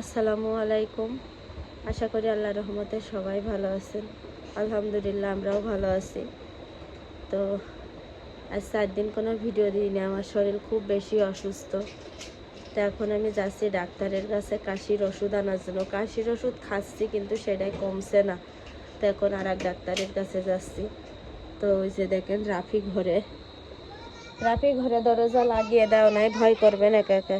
আসসালামু আলাইকুম। আশা করি আল্লাহ রহমতে সবাই ভালো আছেন। আলহামদুলিল্লাহ, আমরাও ভালো আছি। তো আজ চার দিন কোনো ভিডিও দিইনি, আমার শরীর খুব বেশি অসুস্থ। তো এখন আমি যাচ্ছি ডাক্তারের কাছে কাশির ওষুধ আনার জন্য। কাশির ওষুধ খাচ্ছি কিন্তু সেটাই কমছে না। তো এখন আর এক ডাক্তারের কাছে যাচ্ছি। তো ওই যে দেখেন রাফি ঘরে। রাফি ঘরে দরজা লাগিয়ে দাও নাই, ভয় করবেন একা একা।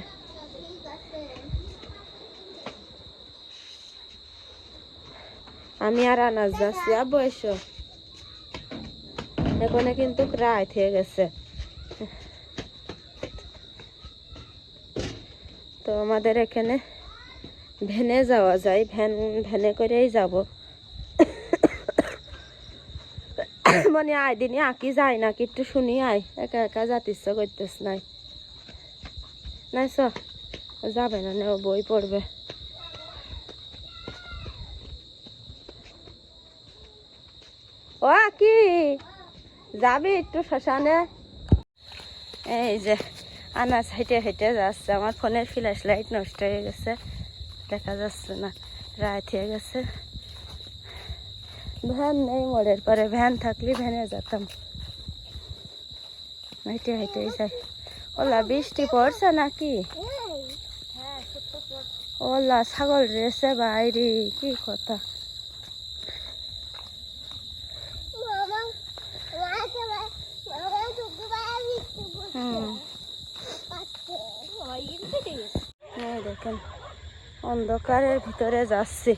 আমি আর আনাজ যাচ্ছি। আব্বু, এসো। এখানে কিন্তু রাত হয়ে গেছে। তো আমাদের এখানে ভ্যানে যাওয়া যায়। ভ্যান, ভ্যানে করেই যাব। মানে আয় দিনই আঁকি যায় না একটু শুনি আয়। একা একা যাতে ইচ্ছা করতেস নাই। নাই চ যাবে না নে ও বই পড়বে ও কি? যাবি একটু শ্মশানে? এই যে আনাজ হেঁটে হেঁটে যাচ্ছে। আমার ফোনের ফ্ল্যাশ লাইট নষ্ট হয়ে গেছে। দেখা যাচ্ছে না রাত হয়ে গেছে। ভ্যান নেই মোড়ের পরে। ভ্যান থাকলে ভ্যানে যেতাম। হেঁটে হেঁটেই যাই। ওলা বৃষ্টি পড়ছে নাকি? ওলা ছাগল রেছে বাইরে। কি কথা হুম এই দেখেন। অন্ধকারের ভিতরে যাচ্ছি।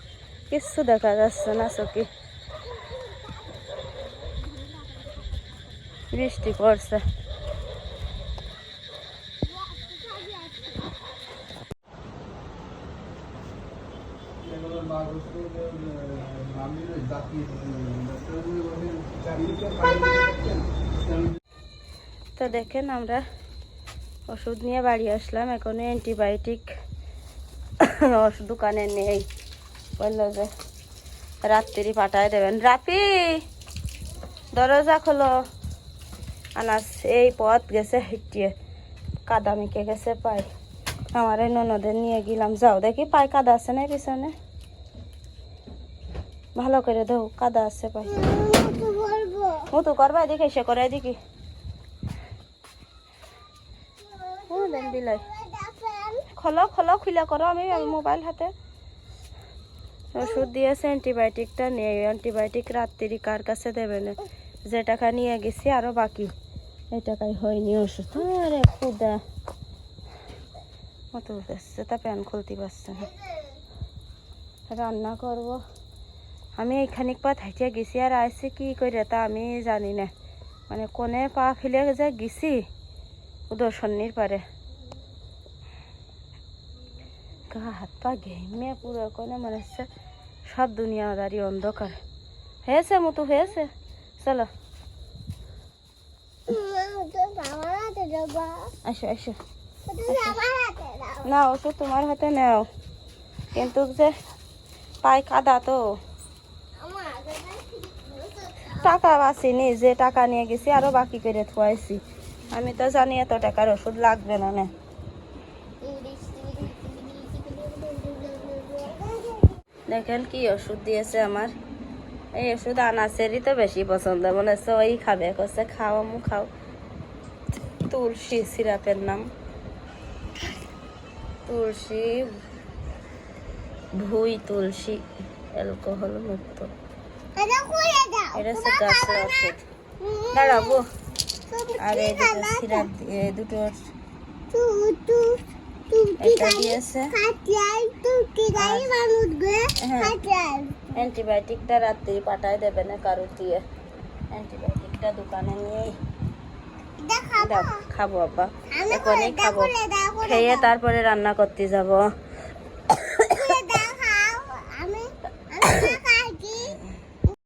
কিচ্ছু দেখা যাচ্ছে না চোখে। বৃষ্টি পড়ছে। তো দেখেন আমরা ওষুধ নিয়ে বাড়ি আসলাম। এখনও অ্যান্টিবায়োটিক ওষুধ দোকানে নেই। বলল যে রাত্রি পাঠায় দেবেন। রাপি দরজা খোলো। আনাস এই পথ গেছে হেঁটিয়ে কাদা মেখে গেছে পাই আমার এই ননদের নিয়ে গেলাম। যাও দেখি পাই কাদা আছে না পিছনে? ভালো করে দেও কাদা আছে পাই ও তো করবা দেখি সে করে দেখি দেন বিলাই খোলো খোলো খুলে করো। আমি মোবাইল হাতে। ওষুধ দিয়েছে অ্যান্টিবায়োটিকটা নেই অ্যান্টিবায়োটিক রাত্রি কার কাছে দেবে না? যে টাকা নিয়ে গেছি, আরও বাকি। এই টাকায় হয়নি ওষুধ। আরে খুদা। মতো উঠেছে তা প্যান খুলতে পারছে না। রান্না করব। আমি এইখানিক পা থাইতে গেছি, আর আইসি কি করে তা আমি জানি না। মানে কোনে পা ফেলে যে গেছি উদর্শনীর পারে। গা হাত পা ঘেমে পুরো কোনে মনে হচ্ছে সব দুনিয়াদারি অন্ধকার। হয়েছে মতো হয়েছে। চলো। আসো আসো। না ওষুধ তোমার হাতে নাও। কিন্তু যে পাই কাদা তো। টাকা বাঁচিনি, যে টাকা নিয়ে গেছি, আরও বাকি করে থুয়াইছি। আমি তো জানি এত টাকার ওষুধ লাগবে না না। দেখেন কি ওষুধ দিয়েছে আমার। এই ওষুধ আনাসেরই তো বেশি পছন্দ মনে হচ্ছে ওই খাবে। করছে খাও আমু খাও। তুলসী সিরাপের নাম। তুলসী ভুই তুলসী অ্যালকোহল মুক্ত। এটা হচ্ছে গাছের ওষুধ। দাঁড়াবো আর এই দুটো সিরাপ দুটো এটা দিয়েছে। হ্যাঁ। অ্যান্টিবায়োটিকটা রাত্রি পাঠায় দেবে কারও দিয়ে। অ্যান্টিবায়োটিকটা দোকানে নিয়ে খাব আব্বা। এখনই খাব। খেয়ে তারপরে রান্না করতে যাব।